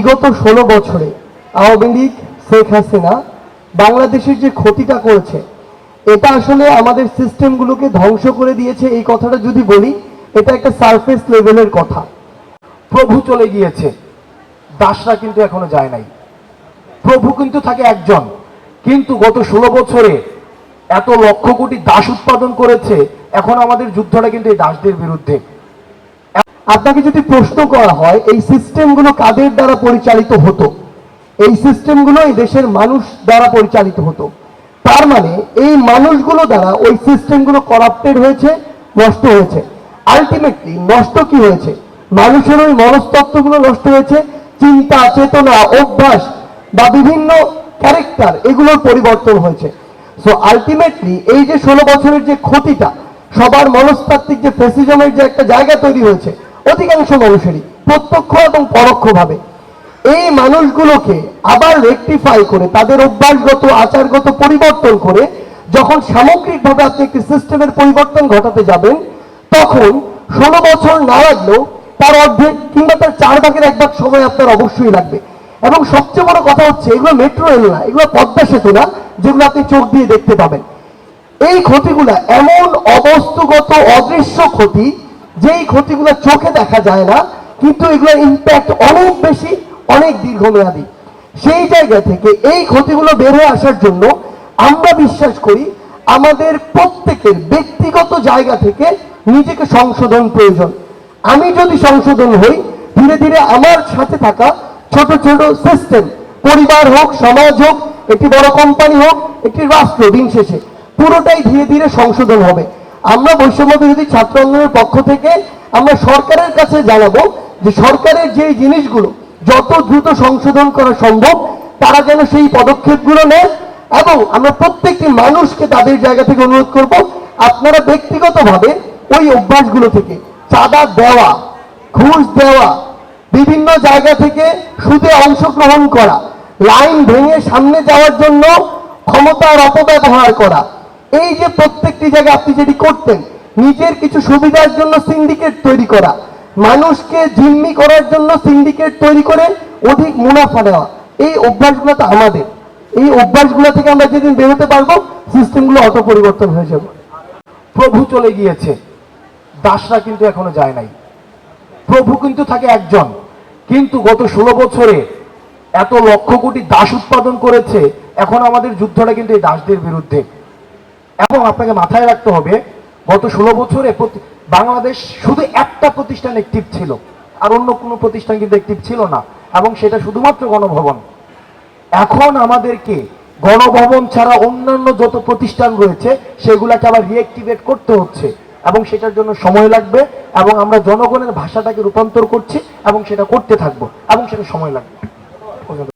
বিগত ষোলো বছরে আওয়ামী লীগ, শেখ হাসিনা বাংলাদেশের যে ক্ষতিটা করেছে, এটা আসলে আমাদের সিস্টেমগুলোকে ধ্বংস করে দিয়েছে। এই কথাটা যদি বলি, এটা একটা সারফেস লেভেলের কথা। প্রভু চলে গিয়েছে, দাসরা কিন্তু এখনও যায় নাই। প্রভু কিন্তু থাকে একজন, কিন্তু গত ষোলো বছরে এত লক্ষ কোটি দাস উৎপাদন করেছে, এখন আমাদের যুদ্ধটা কিন্তু এই দাসদের বিরুদ্ধে। আপনাকে যদি প্রশ্ন করা হয়, এই সিস্টেমগুলো কাদের দ্বারা পরিচালিত হতো? এই সিস্টেমগুলো এই দেশের মানুষ দ্বারা পরিচালিত হতো। তার মানে এই মানুষগুলো দ্বারা ওই সিস্টেমগুলো করাপ্টেড হয়েছে, নষ্ট হয়েছে। আলটিমেটলি নষ্ট কি হয়েছে? মানুষের ওই মনস্তত্ত্বগুলো নষ্ট হয়েছে, চিন্তা, চেতনা, অভ্যাস বা বিভিন্ন ক্যারেক্টার এগুলোর পরিবর্তন হয়েছে। সো আলটিমেটলি এই যে ষোলো বছরের যে ক্ষতিটা, সবার মনস্তাত্ত্বিক যে ফেসিজমের যে একটা জায়গা তৈরি হয়েছে অধিকাংশ মানুষেরই, প্রত্যক্ষ এবং পরোক্ষভাবে। এই মানুষগুলোকে আবার রেকটিফাই করে, তাদের অভ্যাসগত, আচারগত পরিবর্তন করে, যখন সামগ্রিকভাবে আপনি একটি সিস্টেমের পরিবর্তন ঘটাতে যাবেন, তখন ষোলো বছর না লাগলেও তার অর্ধেক কিংবা তার চার ভাগের এক ভাগ সময় আপনার অবশ্যই লাগবে। এবং সবচেয়ে বড় কথা হচ্ছে, এগুলো মেট্রো রেল না, এগুলো পদ্মা সেতু না, যেগুলো আপনি চোখ দিয়ে দেখতে পাবেন। এই ক্ষতিগুলা এমন অবস্তুগত, অদৃশ্য ক্ষতি যেই ক্ষতিগুলো চোখে দেখা যায় না, কিন্তু এগুলোর ইম্প্যাক্ট অনেক বেশি, অনেক দীর্ঘমেয়াদী। সেই জায়গা থেকে এই ক্ষতিগুলো বের হয়ে আসার জন্য আমরা বিশ্বাস করি আমাদের প্রত্যেকের ব্যক্তিগত জায়গা থেকে নিজেকে সংশোধন প্রয়োজন। আমি যদি সংশোধন হই, ধীরে ধীরে আমার সাথে থাকা ছোট ছোট সিস্টেম পরিবার হোক, সমাজ হোক, একটি বড় কোম্পানি হোক, একটি রাষ্ট্র দিন শেষে, পুরোটাই ধীরে ধীরে সংশোধন হবে। আমরা বৈষম্য বিরোধী ছাত্র আন্দোলনের পক্ষ থেকে আমরা সরকারের কাছে জানাব যে সরকারের যে জিনিসগুলো যত দ্রুত সংশোধন করা সম্ভব, তারা যেন সেই পদক্ষেপগুলো নেয় এবং আমরা প্রত্যেকটি মানুষকে তাদের জায়গা থেকে অনুরোধ করব, আপনারা ব্যক্তিগতভাবে ওই অভ্যাসগুলো থেকে চাঁদা দেওয়া, ঘুষ দেওয়া, বিভিন্ন জায়গা থেকে সুদে অংশগ্রহণ করা, লাইন ভেঙে সামনে যাওয়ার জন্য ক্ষমতার অপব্যবহার করা এই যে প্রত্যেকটি জায়গায় আপনি যেটি করতেন, নিজের কিছু সুবিধার জন্য সিন্ডিকেট তৈরি করা, মানুষকে জিম্মি করার জন্য সিন্ডিকেট তৈরি করে অধিক মুনাফা নেওয়া, এই অভ্যাসগুলো তো আমাদের। এই অভ্যাসগুলো থেকে আমরা যেদিন বেরোতে পারব সিস্টেমগুলো অত পরিবর্তন হয়ে যাবে। প্রভু চলে গিয়েছে। দাসরা কিন্তু এখনও যায় নাই। প্রভু কিন্তু থাকে একজন। কিন্তু গত ষোলো বছরে এত লক্ষ কোটি দাস উৎপাদন করেছে, এখন আমাদের যুদ্ধটা কিন্তু এই দাসদের বিরুদ্ধে। এবং আপনাকে মাথায় রাখতে হবে, গত ষোলো বছরে বাংলাদেশ শুধু একটা প্রতিষ্ঠান অ্যাক্টিভ ছিল, আর অন্য কোনো প্রতিষ্ঠান কিন্তু অ্যাক্টিভ ছিল না, এবং সেটা শুধুমাত্র গণভবন। এখন আমাদেরকে গণভবন ছাড়া অন্যান্য যত প্রতিষ্ঠান রয়েছে, সেগুলাকে আবার রিঅ্যাক্টিভেট করতে হচ্ছে, এবং সেটার জন্য সময় লাগবে, এবং আমরা জনগণের ভাষাটাকে রূপান্তর করছি, এবং সেটা করতে থাকব, এবং সেটা সময় লাগবে।